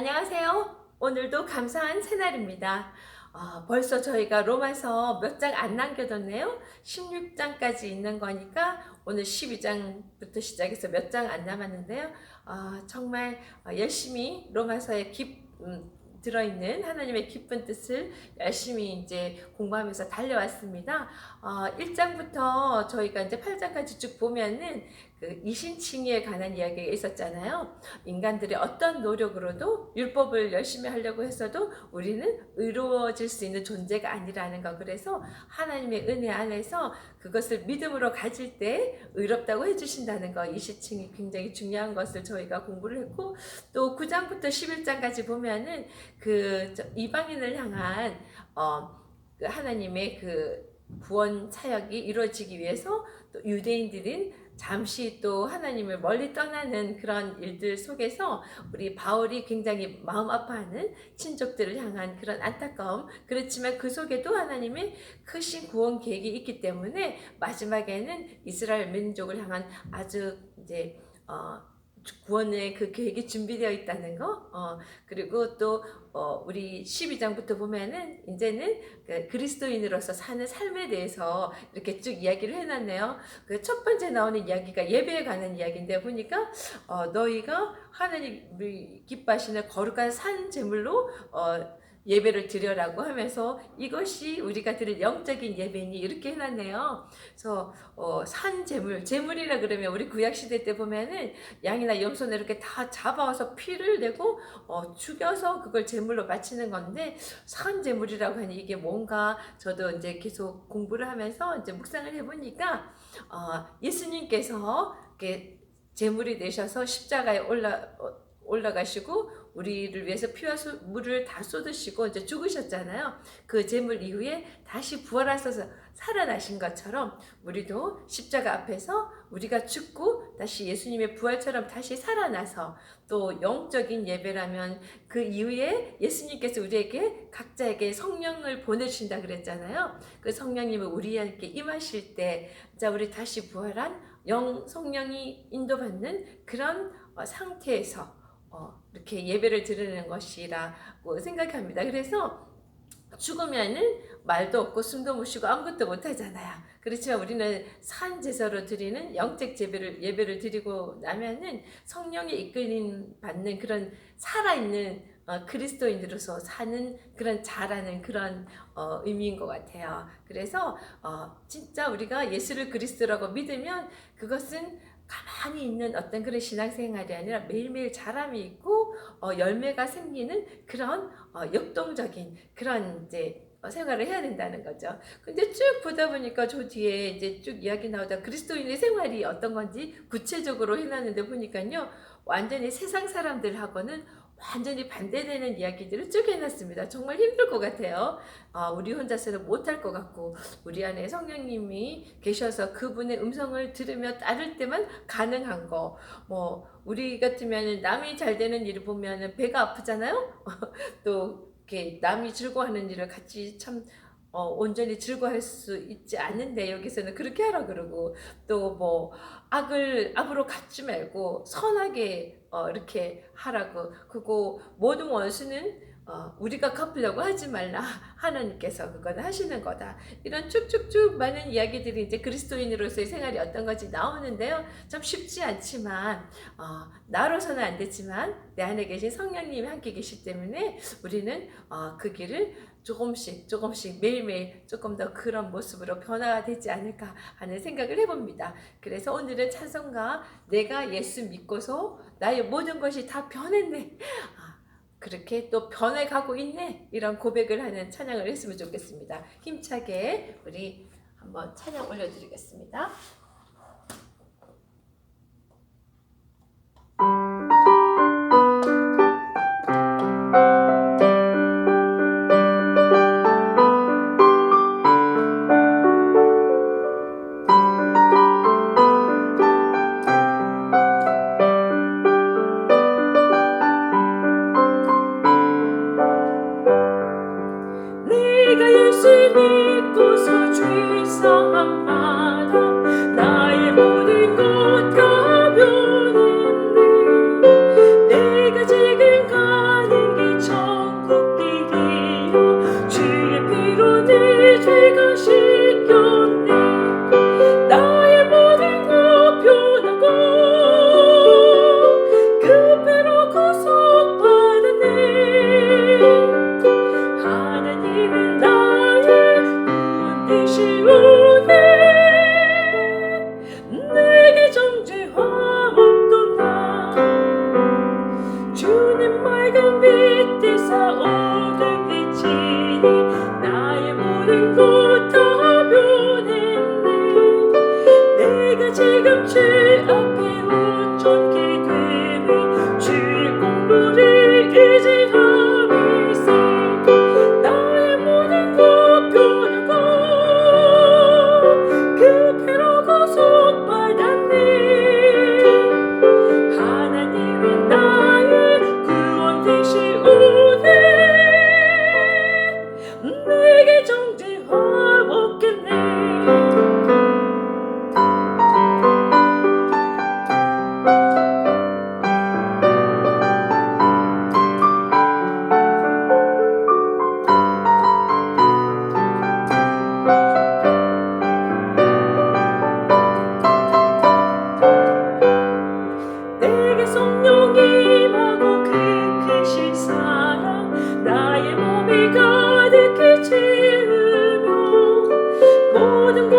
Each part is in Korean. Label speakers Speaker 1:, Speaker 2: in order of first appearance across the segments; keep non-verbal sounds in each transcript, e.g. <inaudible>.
Speaker 1: 안녕하세요. 오늘도 감사한 새날입니다. 아, 벌써 저희가 로마서 몇 장 안 남겨뒀네요. 16장까지 있는 거니까 오늘 12장부터 시작해서 몇 장 안 남았는데요. 아, 정말 어, 열심히 로마서에 깊, 음, 들어있는 하나님의 기쁜 뜻을 열심히 이제 공부하면서 달려왔습니다. 어, 1장부터 저희가 이제 8장까지 쭉 보면은 그 이신칭의에 관한 이야기가 있었잖아요. 인간들이 어떤 노력으로도 율법을 열심히 하려고 했어도 우리는 의로워질 수 있는 존재가 아니라는 거. 그래서 하나님의 은혜 안에서 그것을 믿음으로 가질 때 의롭다고 해주신다는 거. 이신칭이 굉장히 중요한 것을 저희가 공부를 했고 또 9장부터 11장까지 보면은 그 이방인을 향한 어, 그 하나님의 그 구원 사역이 이루어지기 위해서 또 유대인들인 잠시 또 하나님을 멀리 떠나는 그런 일들 속에서 우리 바울이 굉장히 마음 아파하는 친족들을 향한 그런 안타까움. 그렇지만 그 속에도 하나님의 크신 구원 계획이 있기 때문에 마지막에는 이스라엘 민족을 향한 아주 이제 어, 구원의 그 계획이 준비되어 있다는 거, 어, 그리고 또, 어, 우리 12장부터 보면은, 이제는 그 그리스도인으로서 사는 삶에 대해서 이렇게 쭉 이야기를 해놨네요. 그 첫 번째 나오는 이야기가 예배에 관한 이야기인데, 보니까, 어, 너희가 하나님이 기뻐하시는 거룩한 산 제물로, 어, 예배를 드려라고 하면서 이것이 우리가 드릴 영적인 예배니 이렇게 해놨네요. 그래서 어, 산 제물, 제물이라 그러면 우리 구약 시대 때 보면은 양이나 염소나 이렇게 다 잡아와서 피를 내고 어, 죽여서 그걸 제물로 바치는 건데 산 제물이라고 하니 이게 뭔가 저도 이제 계속 공부를 하면서 이제 묵상을 해보니까 어, 예수님께서 이렇게 제물이 되셔서 십자가에 올라 어, 올라가시고 우리를 위해서 피와 물을 다 쏟으시고 이제 죽으셨잖아요. 그 제물 이후에 다시 부활하셔서 살아나신 것처럼 우리도 십자가 앞에서 우리가 죽고 다시 예수님의 부활처럼 다시 살아나서 또 영적인 예배라면 그 이후에 예수님께서 우리에게 각자에게 성령을 보내주신다 그랬잖아요. 그 성령님을 우리에게 임하실 때, 자, 우리 다시 부활한 영 성령이 인도받는 그런 어, 상태에서 어, 이렇게 예배를 드리는 것이라고 생각합니다. 그래서 죽으면은 말도 없고 숨도 못 쉬고 아무것도 못 하잖아요. 그렇지만 우리는 산 제사로 드리는 영적 예배를 예배를 드리고 나면은 성령의 이끌림 받는 그런 살아 있는 어, 그리스도인으로서 사는 그런 자라는 그런 어, 의미인 것 같아요. 그래서 어, 진짜 우리가 예수를 그리스도라고 믿으면 그것은 가만히 있는 어떤 그런 신앙생활이 아니라 매일매일 자람이 있고 어, 열매가 생기는 그런 어, 역동적인 그런 이제 어, 생활을 해야 된다는 거죠. 근데 쭉 보다 보니까 저 뒤에 이제 쭉 이야기 나오다 그리스도인의 생활이 어떤 건지 구체적으로 해놨는데 보니까요. 완전히 세상 사람들하고는 완전히 반대되는 이야기들을 쭉 해놨습니다. 정말 힘들 것 같아요. 어, 우리 혼자서는 못할 것 같고, 우리 안에 성령님이 계셔서 그분의 음성을 들으며 따를 때만 가능한 거. 뭐, 우리 같으면 남이 잘 되는 일을 보면 배가 아프잖아요? <laughs> 또, 이렇게 남이 즐거워하는 일을 같이 참, 어, 온전히 즐거워할 수 있지 않는데 여기서는 그렇게 하라 그러고 또 뭐 악을 악으로 갖지 말고 선하게 어, 이렇게 하라고. 그리고 모든 원수는 어, 우리가 갚으려고 하지 말라 하나님께서 그건 하시는 거다 이런 쭉쭉쭉 많은 이야기들이 이제 그리스도인으로서의 생활이 어떤 건지 나오는데요 참 쉽지 않지만 어, 나로서는 안 됐지만 내 안에 계신 성령님이 함께 계시 때문에 우리는 어, 그 길을 조금씩 조금씩 매일매일 조금 더 그런 모습으로 변화가 되지 않을까 하는 생각을 해봅니다. 그래서 오늘은 찬송가 내가 예수 믿고서 나의 모든 것이 다 변했네. 아, 그렇게 또 변해가고 있네. 이런 고백을 하는 찬양을 했으면 좋겠습니다. 힘차게 우리 한번 찬양 올려드리겠습니다.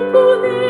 Speaker 2: 꿈꾸네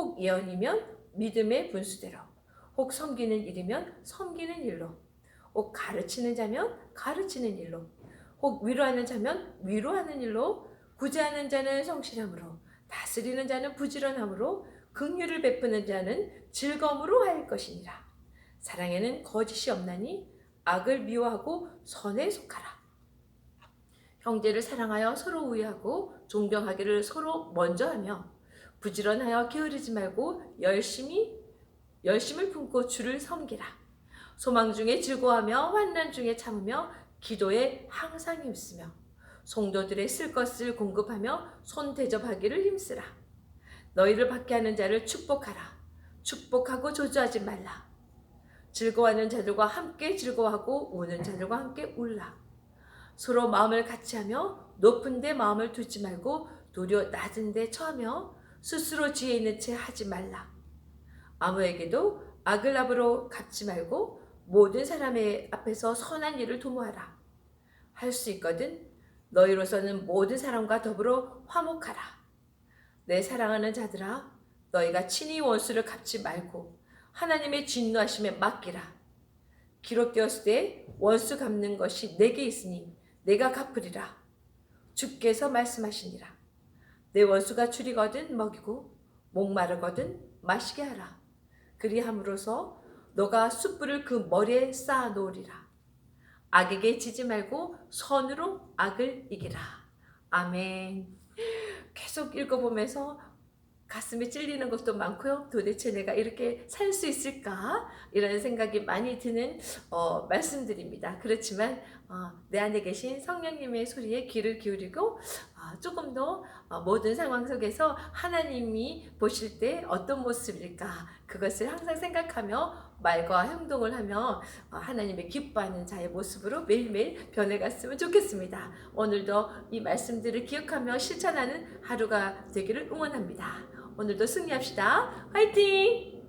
Speaker 1: 혹 예언이면 믿음의 분수대로 혹 섬기는 일이면 섬기는 일로 혹 가르치는 자면 가르치는 일로 혹 위로하는 자면 위로하는 일로 구제하는 자는 성실함으로 다스리는 자는 부지런함으로 긍휼을 베푸는 자는 즐거움으로 할 것이니라. 사랑에는 거짓이 없나니 악을 미워하고 선에 속하라. 형제를 사랑하여 서로 우애하고 존경하기를 서로 먼저 하며 부지런하여 게으르지 말고 열심히 열심을 품고 주를 섬기라. 소망 중에 즐거워하며 환난 중에 참으며 기도에 항상 힘쓰며 성도들의 쓸 것을 공급하며 손 대접하기를 힘쓰라. 너희를 받게 하는 자를 축복하라. 축복하고 조주하지 말라. 즐거워하는 자들과 함께 즐거워하고 우는 자들과 함께 울라. 서로 마음을 같이 하며 높은 데 마음을 두지 말고 도리어 낮은 데 처하며 스스로 지혜 있는 채 하지 말라. 아무에게도 악을 악으로 갚지 말고 모든 사람의 앞에서 선한 일을 도모하라. 할 수 있거든 너희로서는 모든 사람과 더불어 화목하라. 내 사랑하는 자들아 너희가 친히 원수를 갚지 말고 하나님의 진노하심에 맡기라. 기록되었을 때 원수 갚는 것이 내게 있으니 내가 갚으리라. 주께서 말씀하시니라. 내 원수가 줄이거든 먹이고 목마르거든 마시게 하라. 그리함으로써 너가 숯불을 그 머리에 쌓아 놓으리라. 악에게 지지 말고 선으로 악을 이기라. 아멘. 계속 읽어보면서 가슴이 찔리는 것도 많고요. 도대체 내가 이렇게 살 수 있을까? 이런 생각이 많이 드는 어, 말씀들입니다. 그렇지만 어, 내 안에 계신 성령님의 소리에 귀를 기울이고 어, 조금 더 어, 모든 상황 속에서 하나님이 보실 때 어떤 모습일까? 그것을 항상 생각하며 말과 행동을 하며 어, 하나님의 기뻐하는 자의 모습으로 매일매일 변해갔으면 좋겠습니다. 오늘도 이 말씀들을 기억하며 실천하는 하루가 되기를 응원합니다. 오늘도 승리합시다. 화이팅!